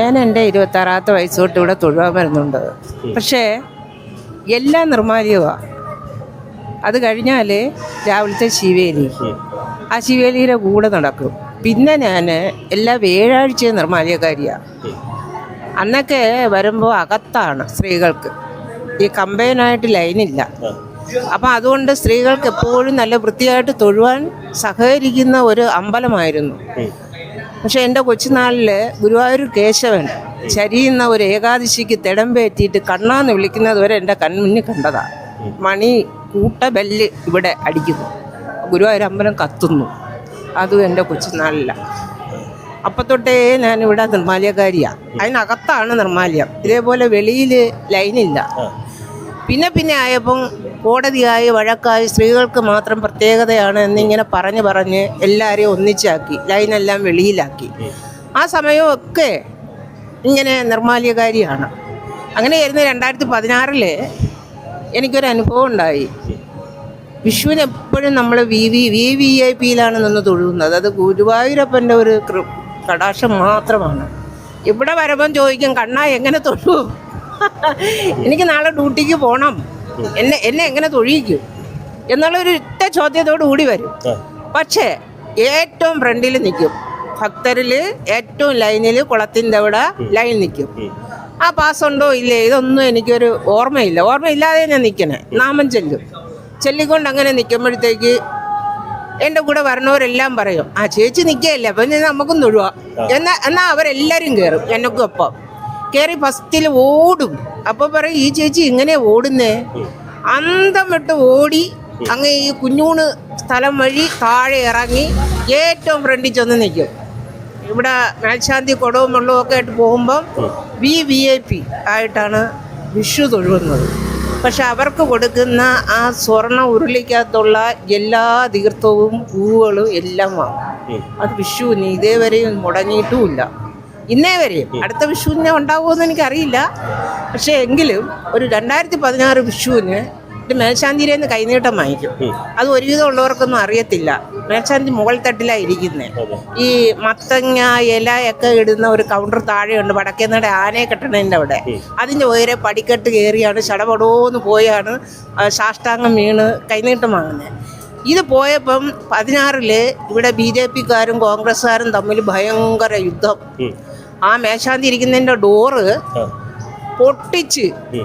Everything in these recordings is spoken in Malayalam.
ഞാൻ എന്റെ ഇരുപത്താറാമത്തെ വയസ്സ് തൊട്ട് ഇവിടെ തൊഴുവാൻ വരുന്നുണ്ട്. പക്ഷേ എല്ലാം നിർമ്മാല്യമാണ് അത് കഴിഞ്ഞാൽ രാവിലത്തെ ശിവേലി. ആ ശിവേലിയുടെ കൂടെ നടക്കും. പിന്നെ ഞാൻ എല്ലാ വ്യാഴാഴ്ചയും നിർമ്മാല്യക്കാരിയാണ് അന്നൊക്കെ വരുമ്പോൾ അകത്താണ് സ്ത്രീകൾക്ക്. ഈ കമ്പൈനായിട്ട് ലൈനില്ല. അപ്പം അതുകൊണ്ട് സ്ത്രീകൾക്ക് എപ്പോഴും നല്ല വൃത്തിയായിട്ട് തൊഴുവാൻ സഹകരിക്കുന്ന ഒരു അമ്പലമായിരുന്നു. പക്ഷെ എന്റെ കൊച്ചുനാളിൽ ഗുരുവായൂർ കേശവൻ ചരിയുന്ന ഒരു ഏകാദശിക്ക് തിടമ്പേറ്റിയിട്ട് കണ്ണാന്ന് വിളിക്കുന്നത് വരെ എന്റെ കൺമുന്നിൽ കണ്ടതാണ് മണി കൂട്ട ബെല്ല് ഇവിടെ അടിക്കുന്നു. ഗുരുവായൂർ അമ്പലം കത്തുന്നു. അതും എന്റെ കൊച്ചുനാളിലാണ് അപ്പം തൊട്ടേ ഞാനിവിടെ നിർമാല്യക്കാരിയാണ് അതിനകത്താണ് നിർമ്മാല്യം. ഇതേപോലെ വെളിയിൽ ലൈനില്ല. പിന്നെ പിന്നെ ആയപ്പം കോടതിയായി വഴക്കായി സ്ത്രീകൾക്ക് മാത്രം പ്രത്യേകതയാണ് എന്നിങ്ങനെ പറഞ്ഞ് പറഞ്ഞ് എല്ലാവരെയും ഒന്നിച്ചാക്കി ലൈനെല്ലാം വെളിയിലാക്കി. ആ സമയമൊക്കെ ഇങ്ങനെ നിർമാല്യകാരിയാണ്. അങ്ങനെ ആയിരുന്നു രണ്ടായിരത്തി പതിനാറിൽ എനിക്കൊരു അനുഭവം ഉണ്ടായി. വിഷുവിന് എപ്പോഴും നമ്മൾ V V V V I പിയിലാണ് നിന്ന് തൊഴുകുന്നത് അത് ഗുരുവായൂരപ്പന്റെ ഒരു കടാക്ഷം മാത്രമാണ്. ഇവിടെ വരുമ്പം ചോദിക്കും കണ്ണാ എങ്ങനെ തൊഴു? എനിക്ക് നാളെ ഡ്യൂട്ടിക്ക് പോകണം എന്നെ എന്നെ എങ്ങനെ തൊഴിയിക്കും? എന്നുള്ളൊരു ഒറ്റ ചോദ്യത്തോടു കൂടി വരും. പക്ഷേ ഏറ്റവും ഫ്രണ്ടിൽ നിൽക്കും ഭക്തരിൽ ഏറ്റവും ലൈനിൽ കുളത്തിന്റെ അവിടെ ലൈൻ നിൽക്കും ആ പാസ് ഉണ്ടോ ഇല്ലേ? ഇതൊന്നും എനിക്കൊരു ഓർമ്മയില്ല. ഓർമ്മയില്ലാതെ ഞാൻ നിൽക്കണേ. നാമം ചെല്ലും. ചെല്ലിക്കൊണ്ട് അങ്ങനെ നിൽക്കുമ്പോഴത്തേക്ക് എന്റെ കൂടെ വരണവരെല്ലാം പറയും ആ ചേച്ചി നിൽക്കുകയല്ലേ? അപ്പം നമുക്കും തൊഴുവാ. എന്നാൽ എന്നാൽ അവരെല്ലാവരും കയറും എന്നൊക്കെ ഒപ്പം കയറി ഫസ്റ്റിൽ ഓടും. അപ്പോൾ പറയും ഈ ചേച്ചി ഇങ്ങനെ ഓടുന്നേ? അന്തം വിട്ട് ഓടി അങ്ങ് ഈ കുഞ്ഞൂണ് സ്ഥലം വഴി താഴെ ഇറങ്ങി ഏറ്റവും ഫ്രണ്ടിൽ ചെന്ന് നിൽക്കും. ഇവിടെ മേൽശാന്തി കുടവും വെള്ളവും ഒക്കെ ആയിട്ട് പോകുമ്പം വി വി ഐ പി ആയിട്ടാണ് വിഷു തൊഴുകുന്നത്. പക്ഷെ അവർക്ക് കൊടുക്കുന്ന ആ സ്വർണ ഉരുളിക്കകത്തുള്ള എല്ലാ തീർത്ഥവും പൂവുകളും എല്ലാം വാങ്ങും. അത് വിഷുവിന് ഇതേവരെയും മുടങ്ങിയിട്ടുമില്ല. ഇന്നേ വരെയും അടുത്ത വിഷുവിന് ഉണ്ടാവുമെന്ന് എനിക്കറിയില്ല. പക്ഷേ എങ്കിലും ഒരു രണ്ടായിരത്തി പതിനാറ് വിഷുവിന് ഒരു മേൽശാന്തിയിൽ നിന്ന് കൈനീട്ടം വാങ്ങിക്കും. അത് ഒരുവിധം ഉള്ളവർക്കൊന്നും അറിയത്തില്ല. മേൽശാന്തി മുകൾ തട്ടിലാണ് ഇരിക്കുന്നത് ഈ മത്തങ്ങ ഇലയൊക്കെ ഇടുന്ന ഒരു കൗണ്ടർ താഴെയുണ്ട്. വടക്കേന്നടെ ആനയെ കെട്ടണതിന്റെ അവിടെ. അതിന്റെ ഉയരെ പടിക്കെട്ട് കയറിയാണ്. ചടപടോന്ന് പോയാണ്. ശാഷ്ടാംഗം സാഷ്ടാംഗം വീണ് കൈനീട്ടം വാങ്ങുന്നത് ഇത് പോയപ്പം പതിനാറിൽ ഇവിടെ ബി ജെ പിക്കാരും കോൺഗ്രസ്സുകാരും തമ്മിൽ ഭയങ്കര യുദ്ധം. ആ മേശാന്തി ഇരിക്കുന്നതിന്റെ ഡോറ് പൊട്ടിച്ച്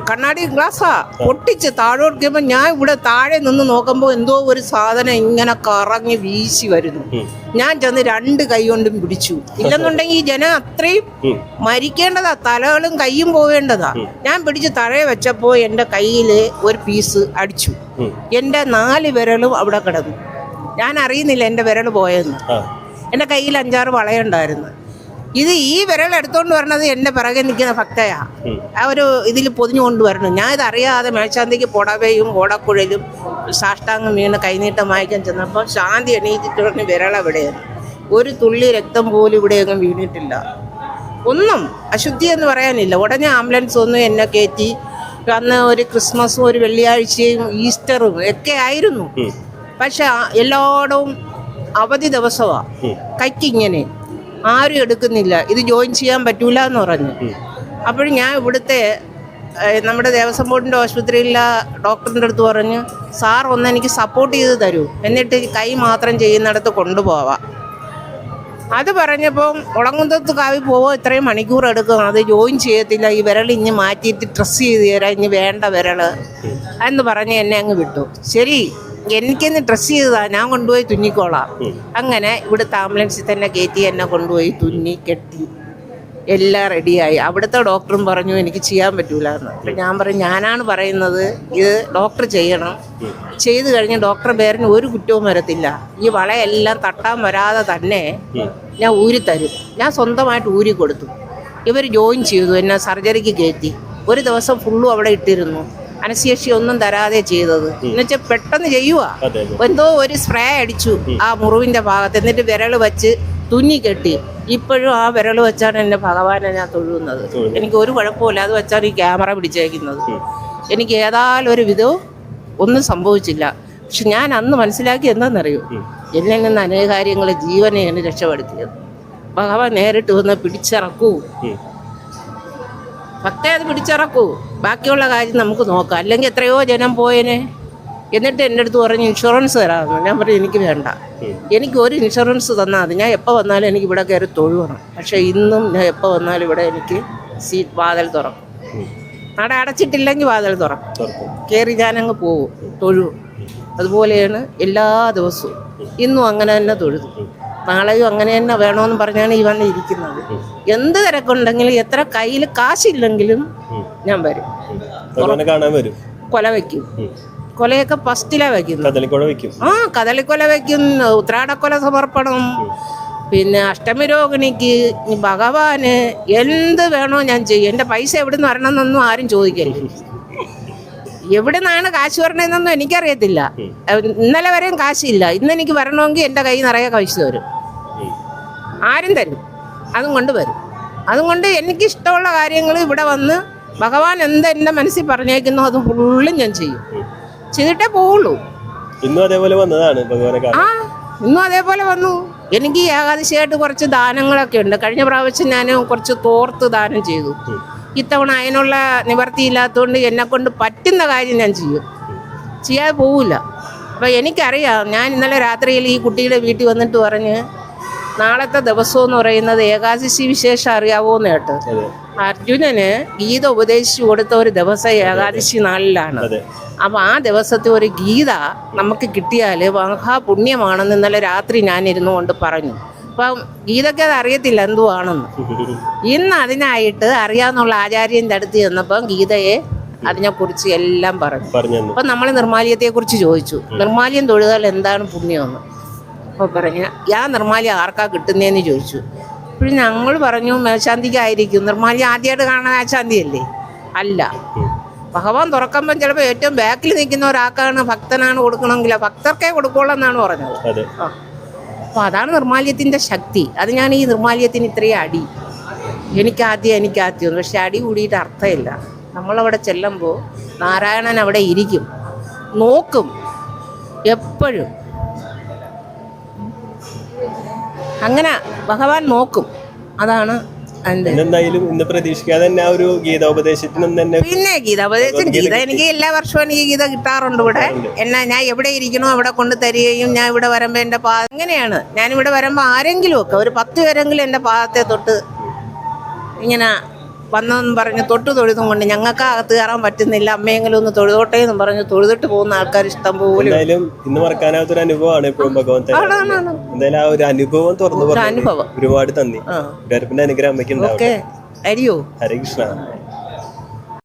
കണ്ണാടി ഗ്ലാസ്സാ പൊട്ടിച്ച് താഴോട്ട് നോക്കിയപ്പോൾ ഞാൻ ഇവിടെ താഴെ നിന്ന് നോക്കുമ്പോൾ എന്തോ ഒരു സാധനം ഇങ്ങനെ കറങ്ങി വീശി വരുന്നു. ഞാൻ ചെന്ന് രണ്ട് കൈ കൊണ്ടും പിടിച്ചു. ഇല്ലെന്നുണ്ടെങ്കിൽ ജനം അത്രയും മരിക്കേണ്ടതാ തലകളും കൈയും പോവേണ്ടതാ. ഞാൻ പിടിച്ച് തഴയെ വെച്ചപ്പോൾ എന്റെ കയ്യിൽ ഒരു പീസ് അടിച്ചു. എന്റെ നാല് വിരലും അവിടെ കിടന്നു. ഞാൻ അറിയുന്നില്ല എന്റെ വിരൽ പോയെന്ന്. എന്റെ കയ്യിൽ അഞ്ചാറ് വളയുണ്ടായിരുന്നു. ഇത് ഈ വിരൽ എടുത്തോണ്ട് വരണത് എന്റെ പിറകെ നിൽക്കുന്ന ഭക്തയാ. ആ ഒരു ഇതിൽ പൊതിഞ്ഞു കൊണ്ടുവരണം. ഞാൻ ഇത് അറിയാതെ മേൽശാന്തിക്ക് പുടവയും ഓടക്കുഴലും സാഷ്ടാംഗം വീണ് കൈനീട്ടം വായിക്കാൻ ചെന്നപ്പോൾ ശാന്തി എണീറ്റിട്ട് വിരൾ വിരൽ എവിടെയാണ് ഒരു തുള്ളി രക്തം പോലും ഇവിടെയൊന്നും വീണിട്ടില്ല. ഒന്നും അശുദ്ധി എന്ന് പറയാനില്ല. ഉടനെ ആംബുലൻസ് ഒന്നും എന്നെ കയറ്റി. അന്ന് ഒരു ക്രിസ്മസും ഒരു വെള്ളിയാഴ്ചയും ഈസ്റ്ററും ഒക്കെ ആയിരുന്നു. പക്ഷെ എല്ലായിടവും അവധി ദിവസമാണ് കൈക്കിങ്ങനെ ആരും എടുക്കുന്നില്ല. ഇത് ജോയിൻ ചെയ്യാൻ പറ്റൂല എന്ന് പറഞ്ഞു. അപ്പോൾ ഞാൻ ഇവിടുത്തെ നമ്മുടെ ദേവസ്വം ബോർഡിന്റെ ആശുപത്രിയിലെ ഡോക്ടറിന്റെ അടുത്ത് പറഞ്ഞു സാർ ഒന്ന് എനിക്ക് സപ്പോർട്ട് ചെയ്ത് തരൂ. എന്നിട്ട് കൈ മാത്രം ചെയ്യുന്നിടത്ത് കൊണ്ടുപോവാം. അത് പറഞ്ഞപ്പം ഉളങ്കുന്തത്ത് കാവി പോവോ ഇത്രയും മണിക്കൂർ എടുക്കും. അത് ജോയിൻ ചെയ്യത്തില്ല. ഈ വിരൽ ഇഞ്ഞ് മാറ്റിയിട്ട് ഡ്രസ്സ് ചെയ്ത് തരാം. ഇനി വേണ്ട വിരൽ എന്ന് പറഞ്ഞ് എന്നെ അങ്ങ് വിട്ടു. ശരി. എനിക്കിന്ന് ഡ്രസ്സ് ചെയ്തതാ. ഞാൻ കൊണ്ടുപോയി തുന്നിക്കോളാം. അങ്ങനെ ഇവിടുത്തെ ആംബുലൻസിൽ തന്നെ കയറ്റി എന്നെ കൊണ്ടുപോയി തുന്നി കെട്ടി. എല്ലാം റെഡിയായി അവിടുത്തെ ഡോക്ടറും പറഞ്ഞു എനിക്ക് ചെയ്യാൻ പറ്റൂല എന്ന് അപ്പം ഞാൻ പറഞ്ഞു ഞാനാണ് പറയുന്നത് ഇത് ഡോക്ടർ ചെയ്യണം. ചെയ്തു കഴിഞ്ഞ് ഡോക്ടർ പേരിന് ഒരു കുറ്റവും വരത്തില്ല. ഈ വളയെല്ലാം തട്ടാൻ വരാതെ തന്നെ ഞാൻ ഊരി തരും. ഞാൻ സ്വന്തമായിട്ട് ഊരി കൊടുത്തു. ഇവർ ജോയിൻ ചെയ്തു എന്നെ സർജറിക്ക് കയറ്റി ഒരു ദിവസം ഫുള്ളും അവിടെ ഇട്ടിരുന്നു. അനശേഷി ഒന്നും തരാതെ ചെയ്തത്. എന്നുവെച്ചാൽ പെട്ടെന്ന് ചെയ്യുക എന്തോ ഒരു സ്പ്രേ അടിച്ചു ആ മുറിവിന്റെ ഭാഗത്ത്. എന്നിട്ട് വിരൽ വെച്ച് തുന്നി കെട്ടി. ഇപ്പോഴും ആ വിരൽ വെച്ചാണ് എന്നെ ഭഗവാനെ ഞാൻ തൊഴുന്നത്. എനിക്ക് ഒരു കുഴപ്പമില്ല അത് വെച്ചാണ് ഈ ക്യാമറ പിടിച്ചേക്കുന്നത്. എനിക്ക് ഏതായാലും ഒരു വിധവും ഒന്നും സംഭവിച്ചില്ല. പക്ഷെ ഞാൻ അന്ന് മനസ്സിലാക്കി എന്താണെന്നറിയോ? എന്നിൽ നിന്ന് അനേക കാര്യങ്ങൾ ജീവനെയാണ് രക്ഷപ്പെടുത്തിയത്. ഭഗവാൻ നേരിട്ട് വന്ന് പിടിച്ചിറക്കൂ. ഭക്തേ അത് പിടിച്ചിറക്കൂ. ബാക്കിയുള്ള കാര്യം നമുക്ക് നോക്കാം. അല്ലെങ്കിൽ എത്രയോ ജനം പോയേനെ. എന്നിട്ട് എന്റെ അടുത്ത് പറഞ്ഞ് ഇൻഷുറൻസ് തരാമെന്ന്. ഞാൻ പറഞ്ഞു എനിക്ക് വേണ്ട. എനിക്ക് ഒരു ഇൻഷുറൻസ് തന്നാൽ ഞാൻ എപ്പോൾ വന്നാലും എനിക്ക് ഇവിടെ കയറി തൊഴുവണം. പക്ഷേ ഇന്നും ഞാൻ എപ്പോൾ വന്നാലും ഇവിടെ എനിക്ക് സീറ്റ് വാതിൽ തുറക്കും. നട അടച്ചിട്ടില്ലെങ്കിൽ വാതിൽ തുറക്കും. കയറി ഞാനങ്ങ് പോകും തൊഴു അതുപോലെയാണ് എല്ലാ ദിവസവും. ഇന്നും അങ്ങനെ തന്നെ തൊഴുതു. നാളെയും അങ്ങനെ തന്നെ വേണമെന്ന് പറഞ്ഞാണ് ഈ വന്ന് ഇരിക്കുന്നത്. എന്ത് തിരക്കുണ്ടെങ്കിലും എത്ര കയ്യിൽ കാശില്ലെങ്കിലും ഞാൻ വരും. കാണാൻ വരും. കൊല വയ്ക്കും കൊലയൊക്കെ ഫസ്റ്റിലാ വയ്ക്കും ആ കദളിക്കൊല വയ്ക്കും ഉത്രാടക്കൊല സമർപ്പണം. പിന്നെ അഷ്ടമി രോഹിണിക്ക് ഭഗവാന് എന്ത് വേണോ ഞാൻ ചെയ്യും. എന്റെ പൈസ എവിടെ നിന്ന് വരണമെന്നൊന്നും ആരും ചോദിക്കരുത് എവിടെ നിന്നാണ് കാശ് വരണമെന്നൊന്നും എനിക്കറിയത്തില്ല. ഇന്നലെ വരെയും കാശില്ല. ഇന്ന് എനിക്ക് വരണമെങ്കിൽ എന്റെ കൈ നിറയെ കഴിച്ചു തരും ആരും തരും. അതും കൊണ്ട് വരും. അതും കൊണ്ട് എനിക്കിഷ്ടമുള്ള കാര്യങ്ങൾ ഇവിടെ വന്ന് ഭഗവാൻ എന്ത് എന്റെ മനസ്സിൽ പറഞ്ഞേക്കുന്നോ അത് ഫുള്ളും ഞാൻ ചെയ്യും. ചെയ്തിട്ടേ പോവുള്ളൂ. ഇന്നും അതേപോലെ വന്നതാണ് ആ ഇന്നും അതേപോലെ വന്നു. എനിക്ക് ഏകാദശിയായിട്ട് കുറച്ച് ദാനങ്ങളൊക്കെ ഉണ്ട്. കഴിഞ്ഞ പ്രാവശ്യം ഞാൻ കുറച്ച് തോർത്ത് ദാനം ചെയ്തു. ഇത്തവണ അതിനുള്ള നിവർത്തിയില്ലാത്തതുകൊണ്ട് എന്നെ കൊണ്ട് പറ്റുന്ന കാര്യം ഞാൻ ചെയ്യും. ചെയ്യാതെ പോവില്ല. അപ്പം എനിക്കറിയാം ഞാൻ ഇന്നലെ രാത്രിയിൽ ഈ കുട്ടിയുടെ വീട്ടിൽ വന്നിട്ട് പറഞ്ഞ് നാളത്തെ ദിവസം എന്ന് പറയുന്നത് ഏകാദശി വിശേഷം അറിയാവോ കേട്ട്. അർജുനന് ഗീത ഉപദേശിച്ചു കൊടുത്ത ഒരു ദിവസം ഏകാദശി നാളിലാണ്. അപ്പൊ ആ ദിവസത്തെ ഒരു ഗീത നമുക്ക് കിട്ടിയാൽ മഹാപുണ്യമാണെന്ന് ഇന്നലെ രാത്രി ഞാൻ ഇരുന്നു കൊണ്ട് പറഞ്ഞു. അപ്പം ഗീതയ്ക്ക് അത് അറിയത്തില്ല എന്തുവാണെന്ന്. ഇന്ന് അതിനായിട്ട് അറിയാവുന്നുള്ള ആചാര്യന്റെ അടുത്ത് ചെന്നപ്പം ഗീതയെ അതിനെക്കുറിച്ച് എല്ലാം പറഞ്ഞു. അപ്പം നമ്മൾ നിർമാല്യത്തെക്കുറിച്ച് ചോദിച്ചു. നിർമാല്യം തൊഴുതാൽ എന്താണ് പുണ്യമെന്ന്. അപ്പോൾ പറഞ്ഞ ആ നിർമാല്യം ആർക്കാ കിട്ടുന്നതെന്ന് ചോദിച്ചു. അപ്പോൾ ഞങ്ങൾ പറഞ്ഞു മേശാന്തിക്കായിരിക്കും നിർമാല്യം ആദ്യമായിട്ട് കാണാൻ മേശാന്തിയല്ലേ അല്ല. ഭഗവാൻ തുറക്കുമ്പം ചിലപ്പോൾ ഏറ്റവും ബാക്കിൽ നിൽക്കുന്ന ഒരാൾക്കാണ് ഭക്തനാണ് കൊടുക്കണമെങ്കിൽ ഭക്തർക്കേ കൊടുക്കുള്ളൂ എന്നാണ് പറഞ്ഞത് അപ്പോൾ അതാണ് നിർമ്മാല്യത്തിന്റെ ശക്തി. അത് ഞാൻ ഈ നിർമ്മാല്യത്തിന് ഇത്രയും അടി. എനിക്കാദ്യം എനിക്കാദ്യം പക്ഷെ അടി കൂടിയിട്ട് അർത്ഥമില്ല. നമ്മളവിടെ ചെല്ലുമ്പോൾ നാരായണൻ അവിടെ ഇരിക്കും. നോക്കും. എപ്പോഴും. അങ്ങനെ ഭഗവാൻ നോക്കും. അതാണ് എന്തായാലും ഇന്ന് പ്രതീക്ഷിക്കാതെ തന്നെ ആ ഒരു ഗീതോപദേശത്തിനും തന്നെ പിന്നെ ഗീതോപദേശം ഗീത എനിക്ക് എല്ലാ വർഷവും എനിക്ക് ഗീത കിട്ടാറുണ്ട് ഇവിടെ. എന്നാ ഞാൻ എവിടെ ഇരിക്കണോ അവിടെ കൊണ്ട് തരികയും ഞാൻ ഇവിടെ വരുമ്പോൾ എന്റെ പാ അങ്ങനെയാണ്. ഞാൻ ഇവിടെ വരുമ്പോൾ ആരെങ്കിലും ഒക്കെ ഒരു പത്ത് പേരെങ്കിലും എന്റെ പാദത്തെ തൊട്ട് ഇങ്ങനെ വന്നെന്ന് പറഞ്ഞ് തൊട്ട് തൊഴുതും കൊണ്ട് ഞങ്ങൾക്ക് അകത്ത് കയറാൻ പറ്റുന്നില്ല. അമ്മയെങ്കിലും ഒന്ന് തൊഴുതോട്ടെ എന്ന് പറഞ്ഞ് തൊഴുതിട്ട് പോകുന്ന ആൾക്കാർ ഇഷ്ടം പോലെ. എന്തായാലും ഇന്ന് മറക്കാനാവാത്തൊരു അനുഭവമാണ് എപ്പോഴും ഭഗവാൻ തരുന്നത്. ആണ്, ആണ്. എന്തായാലും ആ ഒരു അനുഭവം തുറന്നു പറഞ്ഞു അനുഭവം. ഒരുപാട് നന്ദി. ഗർഭിന്റെ അനുഗ്രഹം അമ്മയ്ക്ക് ഉണ്ടാവും ഓക്കെ അരിയോ. ഹരേ കൃഷ്ണ.